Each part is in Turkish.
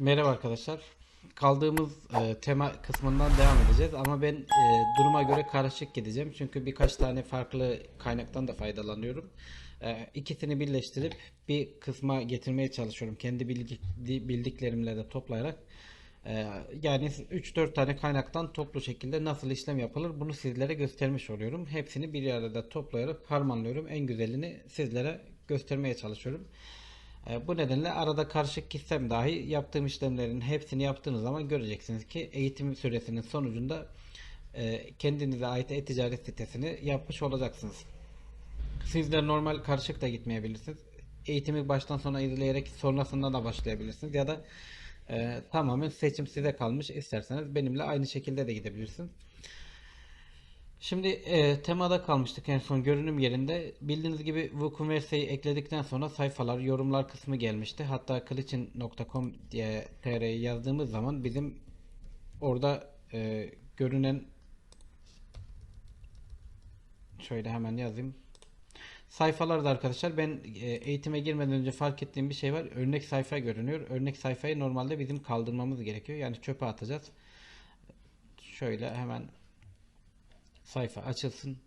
Merhaba arkadaşlar. Kaldığımız e, tema kısmından devam edeceğiz ama ben e, duruma göre karışık gideceğim. Çünkü birkaç tane farklı kaynaktan da faydalanıyorum. E, ikisini birleştirip bir kısma getirmeye çalışıyorum. Kendi bildik, bildiklerimle de toplayarak. E, yani 3-4 tane kaynaktan toplu şekilde nasıl işlem yapılır bunu sizlere göstermiş oluyorum. Hepsini bir arada toplayarak harmanlıyorum. En güzelini sizlere göstermeye çalışıyorum. E, Bu nedenle arada karışık gitsem dahi yaptığım işlemlerin hepsini yaptığınız zaman göreceksiniz ki eğitim süresinin sonucunda e, kendinize ait e-ticaret sitesini yapmış olacaksınız. Sizler normal karışık da gitmeyebilirsiniz. Eğitimi baştan sona izleyerek sonrasında da başlayabilirsiniz ya da e, tamamen seçim size kalmış. İsterseniz benimle aynı şekilde de gidebilirsiniz. Şimdi e, temada kalmıştık en son görünüm yerinde. Bildiğiniz gibi WooCommerce'yi ekledikten sonra sayfalar, yorumlar kısmı gelmişti. Hatta kılıçın.com diye tr'yi yazdığımız zaman bizim orada e, görünen şöyle hemen yazayım. Sayfalarda arkadaşlar ben e, eğitime girmeden önce fark ettiğim bir şey var. Örnek sayfa görünüyor. Örnek sayfayı normalde bizim kaldırmamız gerekiyor. Yani çöpe atacağız. Şöyle hemen sayfa açılsın.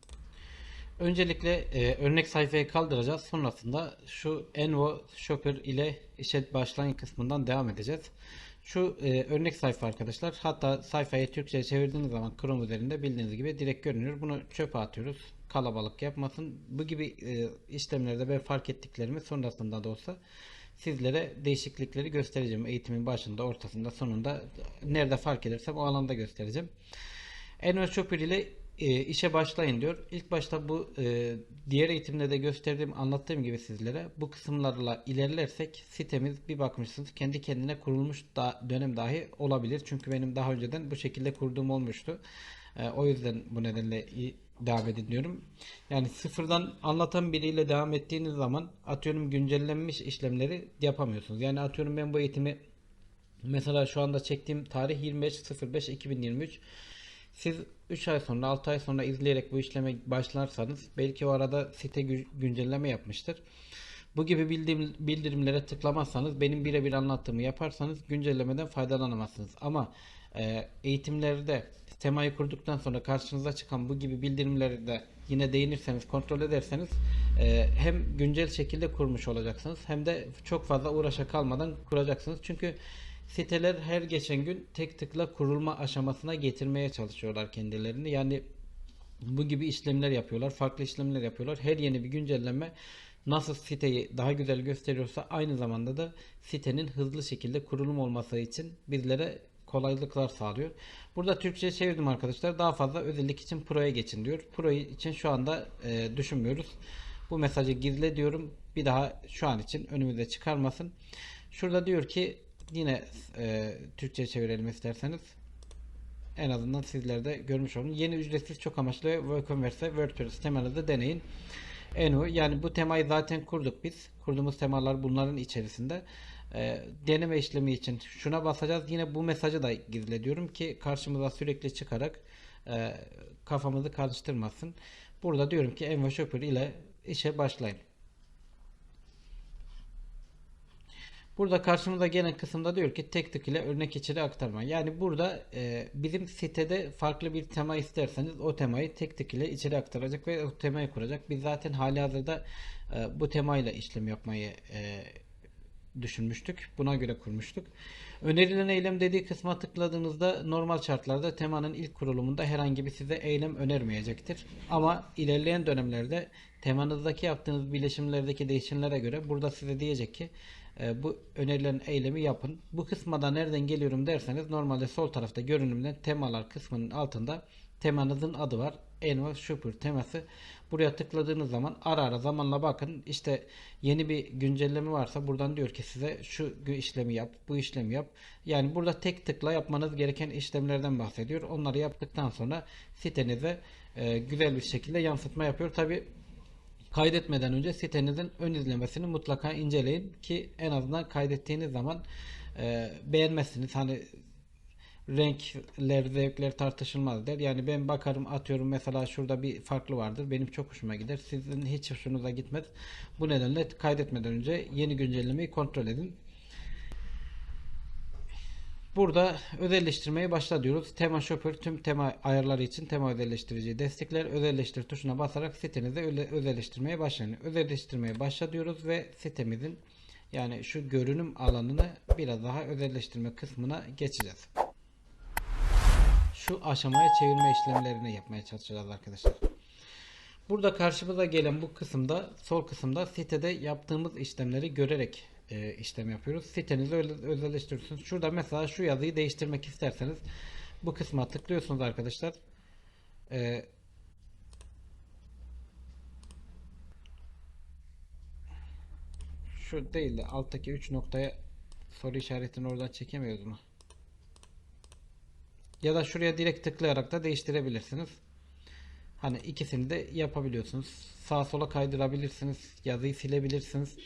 Öncelikle e, örnek sayfayı kaldıracağız. Sonrasında şu Envo Shopper ile işe başlayın kısmından devam edeceğiz. Şu e, örnek sayfa arkadaşlar. Hatta sayfayı Türkçe'ye çevirdiğiniz zaman Chrome üzerinde bildiğiniz gibi direkt görünüyor. Bunu çöpe atıyoruz. Kalabalık yapmasın. Bu gibi e, işlemlerde ben fark ettiklerimi sonrasında da olsa sizlere değişiklikleri göstereceğim. Eğitimin başında, ortasında, sonunda nerede fark edersem o alanda göstereceğim. Envo Shopper ile e, işe başlayın diyor. İlk başta bu e, diğer eğitimde de gösterdiğim, anlattığım gibi sizlere bu kısımlarla ilerlersek sitemiz bir bakmışsınız kendi kendine kurulmuş da, dönem dahi olabilir. Çünkü benim daha önceden bu şekilde kurduğum olmuştu. E, o yüzden bu nedenle devam edin diyorum. Yani sıfırdan anlatan biriyle devam ettiğiniz zaman atıyorum güncellenmiş işlemleri yapamıyorsunuz. Yani atıyorum ben bu eğitimi Mesela şu anda çektiğim tarih 25.05.2023. Siz 3 ay sonra 6 ay sonra izleyerek bu işleme başlarsanız belki o arada site gü- güncelleme yapmıştır. Bu gibi bildirim, bildirimlere tıklamazsanız benim birebir anlattığımı yaparsanız güncellemeden faydalanamazsınız. Ama e, eğitimlerde temayı kurduktan sonra karşınıza çıkan bu gibi bildirimleri de yine değinirseniz kontrol ederseniz e, hem güncel şekilde kurmuş olacaksınız hem de çok fazla uğraşa kalmadan kuracaksınız. Çünkü siteler her geçen gün tek tıkla kurulma aşamasına getirmeye çalışıyorlar kendilerini. Yani bu gibi işlemler yapıyorlar. Farklı işlemler yapıyorlar. Her yeni bir güncelleme nasıl siteyi daha güzel gösteriyorsa aynı zamanda da sitenin hızlı şekilde kurulum olması için bizlere kolaylıklar sağlıyor. Burada Türkçe çevirdim arkadaşlar. Daha fazla özellik için Pro'ya geçin diyor. Pro için şu anda e, düşünmüyoruz. Bu mesajı gizle diyorum. Bir daha şu an için önümüze çıkarmasın. Şurada diyor ki yine e, Türkçe çevirelim isterseniz. En azından sizler de görmüş olun. Yeni ücretsiz çok amaçlı WooCommerce WordPress temanızı deneyin. Enu yani bu temayı zaten kurduk biz. Kurduğumuz temalar bunların içerisinde. Ee, deneme işlemi için şuna basacağız. Yine bu mesajı da gizle diyorum ki karşımıza sürekli çıkarak e, kafamızı karıştırmasın. Burada diyorum ki Envo Shopper ile işe başlayın. Burada karşımıza gelen kısımda diyor ki tek tık ile örnek içeri aktarma. Yani burada e, bizim sitede farklı bir tema isterseniz o temayı tek tık ile içeri aktaracak ve o temayı kuracak. Biz zaten hali hazırda e, bu temayla işlem yapmayı e, düşünmüştük. Buna göre kurmuştuk. Önerilen eylem dediği kısma tıkladığınızda normal şartlarda temanın ilk kurulumunda herhangi bir size eylem önermeyecektir. Ama ilerleyen dönemlerde temanızdaki yaptığınız bileşimlerdeki değişimlere göre burada size diyecek ki e, bu önerilen eylemi yapın. Bu kısma da nereden geliyorum derseniz normalde sol tarafta görünümden temalar kısmının altında temanızın adı var. Enva Shopper teması. Buraya tıkladığınız zaman ara ara zamanla bakın. İşte yeni bir güncelleme varsa buradan diyor ki size şu işlemi yap, bu işlemi yap. Yani burada tek tıkla yapmanız gereken işlemlerden bahsediyor. Onları yaptıktan sonra sitenize e, güzel bir şekilde yansıtma yapıyor. Tabi kaydetmeden önce sitenizin ön izlemesini mutlaka inceleyin ki en azından kaydettiğiniz zaman e, beğenmezsiniz. Hani renkler, zevkler tartışılmaz der. Yani ben bakarım atıyorum mesela şurada bir farklı vardır. Benim çok hoşuma gider. Sizin hiç hoşunuza gitmez. Bu nedenle kaydetmeden önce yeni güncellemeyi kontrol edin. Burada özelleştirmeye başla diyoruz. Tema Shopper tüm tema ayarları için tema özelleştiriciyi destekler. Özelleştir tuşuna basarak sitenizi öyle- özelleştirmeye başlayın. Özelleştirmeye başla diyoruz ve sitemizin yani şu görünüm alanını biraz daha özelleştirme kısmına geçeceğiz. Şu aşamaya çevirme işlemlerini yapmaya çalışacağız arkadaşlar. Burada karşımıza gelen bu kısımda sol kısımda sitede yaptığımız işlemleri görerek e, işlem yapıyoruz. Sitenizi özelleştiriyorsunuz. Şurada mesela şu yazıyı değiştirmek isterseniz bu kısma tıklıyorsunuz arkadaşlar. E, şu değil de alttaki 3 noktaya soru işaretini oradan çekemiyoruz mu? Ya da şuraya direkt tıklayarak da değiştirebilirsiniz. Hani ikisini de yapabiliyorsunuz. Sağa sola kaydırabilirsiniz. Yazıyı silebilirsiniz.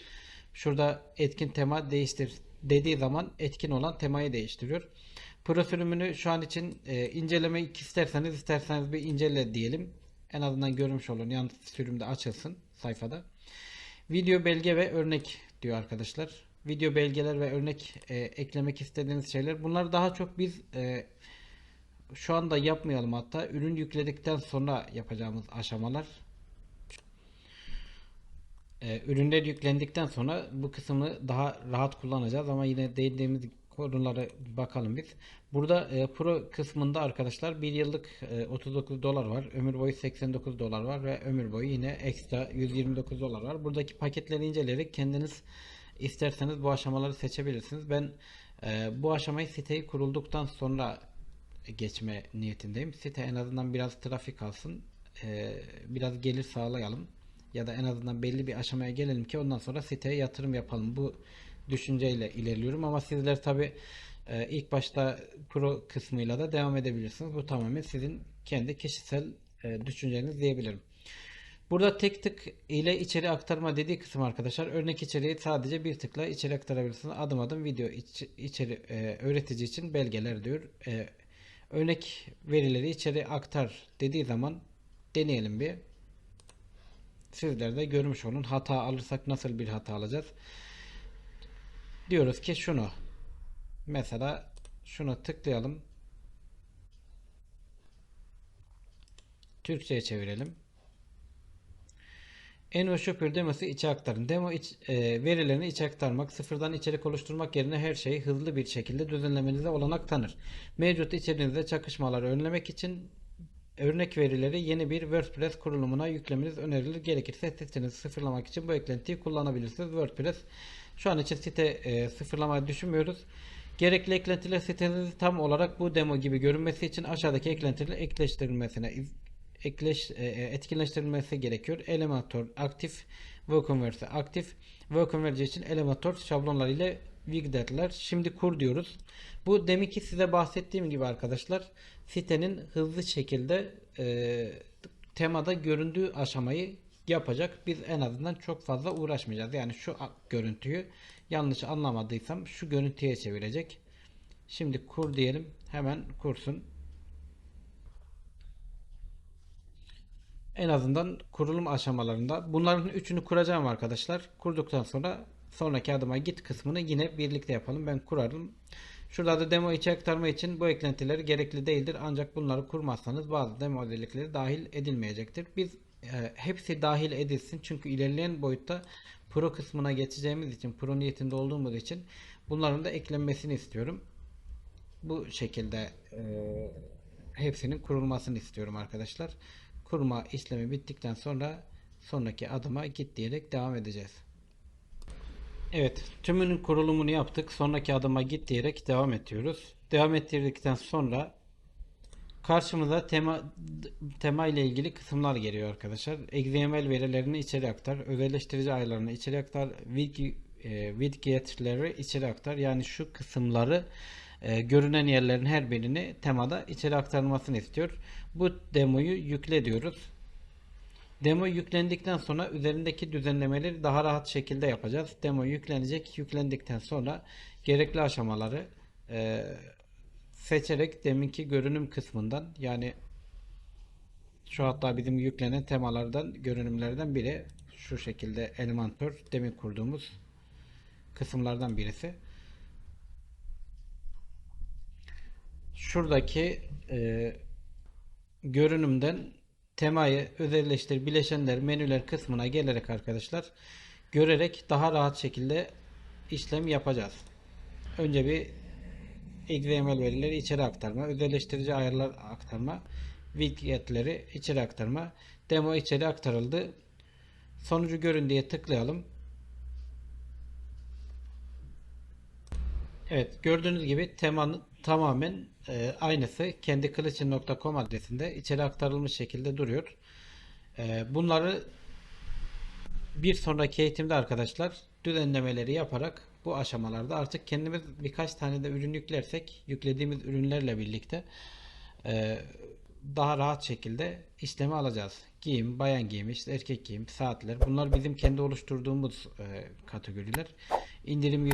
Şurada etkin tema değiştir dediği zaman etkin olan temayı değiştiriyor. Pro sürümünü şu an için e, incelemek isterseniz isterseniz bir incele diyelim. En azından görmüş olun. Yan sürümde açılsın sayfada. Video belge ve örnek diyor arkadaşlar. Video belgeler ve örnek e, eklemek istediğiniz şeyler. Bunlar daha çok biz e, şu anda yapmayalım hatta ürün yükledikten sonra yapacağımız aşamalar. Ee, ürünler yüklendikten sonra bu kısmı daha rahat kullanacağız ama yine değindiğimiz konulara bakalım biz. Burada e, Pro kısmında arkadaşlar bir yıllık e, 39 dolar var. Ömür boyu 89 dolar var ve ömür boyu yine ekstra 129 dolar var. Buradaki paketleri inceleyerek kendiniz isterseniz bu aşamaları seçebilirsiniz. Ben e, bu aşamayı siteyi kurulduktan sonra geçme niyetindeyim. Site en azından biraz trafik alsın. e, biraz gelir sağlayalım. Ya da en azından belli bir aşamaya gelelim ki ondan sonra siteye yatırım yapalım. Bu düşünceyle ilerliyorum ama sizler tabi ilk başta pro kısmıyla da devam edebilirsiniz. Bu tamamen sizin kendi kişisel e, düşünceniz diyebilirim. Burada tek tık ile içeri aktarma dediği kısım arkadaşlar. Örnek içeriği sadece bir tıkla içeri aktarabilirsiniz. Adım adım video iç, içeri e, öğretici için belgeler diyor. E, örnek verileri içeri aktar dediği zaman deneyelim bir. Sizler de görmüş olun. Hata alırsak nasıl bir hata alacağız? Diyoruz ki şunu. Mesela şuna tıklayalım. Türkçe'ye çevirelim. Envo Shopper demosu içe aktarın. Demo iç, e, verilerini içe aktarmak, sıfırdan içerik oluşturmak yerine her şeyi hızlı bir şekilde düzenlemenize olanak tanır. Mevcut içeriğinizde çakışmaları önlemek için örnek verileri yeni bir WordPress kurulumuna yüklemeniz önerilir. Gerekirse sitenizi sıfırlamak için bu eklentiyi kullanabilirsiniz. WordPress şu an için site e, sıfırlamayı düşünmüyoruz. Gerekli eklentiler sitenizi tam olarak bu demo gibi görünmesi için aşağıdaki eklentiler ekleştirilmesine ekleş, e, etkinleştirilmesi gerekiyor. Elementor aktif, WooCommerce aktif. WooCommerce için Elementor şablonlar ile widgetler. Şimdi kur diyoruz. Bu deminki size bahsettiğim gibi arkadaşlar sitenin hızlı şekilde e, temada göründüğü aşamayı yapacak. Biz en azından çok fazla uğraşmayacağız. Yani şu görüntüyü yanlış anlamadıysam şu görüntüye çevirecek. Şimdi kur diyelim. Hemen kursun. En azından kurulum aşamalarında bunların üçünü kuracağım arkadaşlar. Kurduktan sonra sonraki adıma git kısmını yine birlikte yapalım. Ben kurarım. Şurada da demo içi aktarma için bu eklentileri gerekli değildir. Ancak bunları kurmazsanız bazı demo özellikleri dahil edilmeyecektir. Biz e, hepsi dahil edilsin. Çünkü ilerleyen boyutta pro kısmına geçeceğimiz için, pro niyetinde olduğumuz için bunların da eklenmesini istiyorum. Bu şekilde e, hepsinin kurulmasını istiyorum arkadaşlar. Kurma işlemi bittikten sonra sonraki adıma git diyerek devam edeceğiz. Evet, tümünün kurulumunu yaptık. Sonraki adıma git diyerek devam ediyoruz. Devam ettirdikten sonra karşımıza tema tema ile ilgili kısımlar geliyor arkadaşlar. XML verilerini içeri aktar, özelleştirici ayarlarını içeri aktar, widgetleri içeri aktar. Yani şu kısımları e, görünen yerlerin her birini temada içeri aktarılmasını istiyor. Bu demoyu yükle diyoruz. Demo yüklendikten sonra üzerindeki düzenlemeleri daha rahat şekilde yapacağız. Demo yüklenecek. Yüklendikten sonra gerekli aşamaları e, seçerek deminki görünüm kısmından yani şu hatta bizim yüklenen temalardan görünümlerden biri şu şekilde Elementor demin kurduğumuz kısımlardan birisi. şuradaki e, görünümden temayı özelleştir, bileşenler, menüler kısmına gelerek arkadaşlar görerek daha rahat şekilde işlem yapacağız. Önce bir XML verileri içeri aktarma, özelleştirici ayarlar aktarma, widgetleri içeri aktarma, demo içeri aktarıldı. Sonucu görün diye tıklayalım. Evet gördüğünüz gibi temanın tamamen e, aynısı kendi kılıçın.com adresinde içeri aktarılmış şekilde duruyor. E, bunları bir sonraki eğitimde arkadaşlar düzenlemeleri yaparak bu aşamalarda artık kendimiz birkaç tane de ürün yüklersek yüklediğimiz ürünlerle birlikte e, daha rahat şekilde işlemi alacağız. Giyim, bayan giyimi, işte erkek giyim, saatler bunlar bizim kendi oluşturduğumuz e, kategoriler. İndirim %50,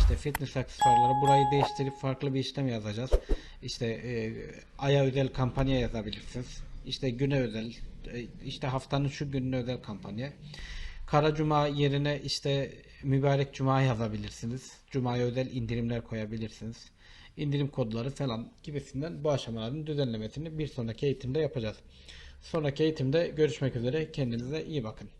işte fitness aksesuarları burayı değiştirip farklı bir işlem yazacağız. İşte e, aya özel kampanya yazabilirsiniz. İşte güne özel, e, işte haftanın şu gününe özel kampanya. Kara Cuma yerine işte mübarek Cuma yazabilirsiniz. Cuma'ya özel indirimler koyabilirsiniz. İndirim kodları falan gibisinden bu aşamaların düzenlemesini bir sonraki eğitimde yapacağız. Sonraki eğitimde görüşmek üzere. Kendinize iyi bakın.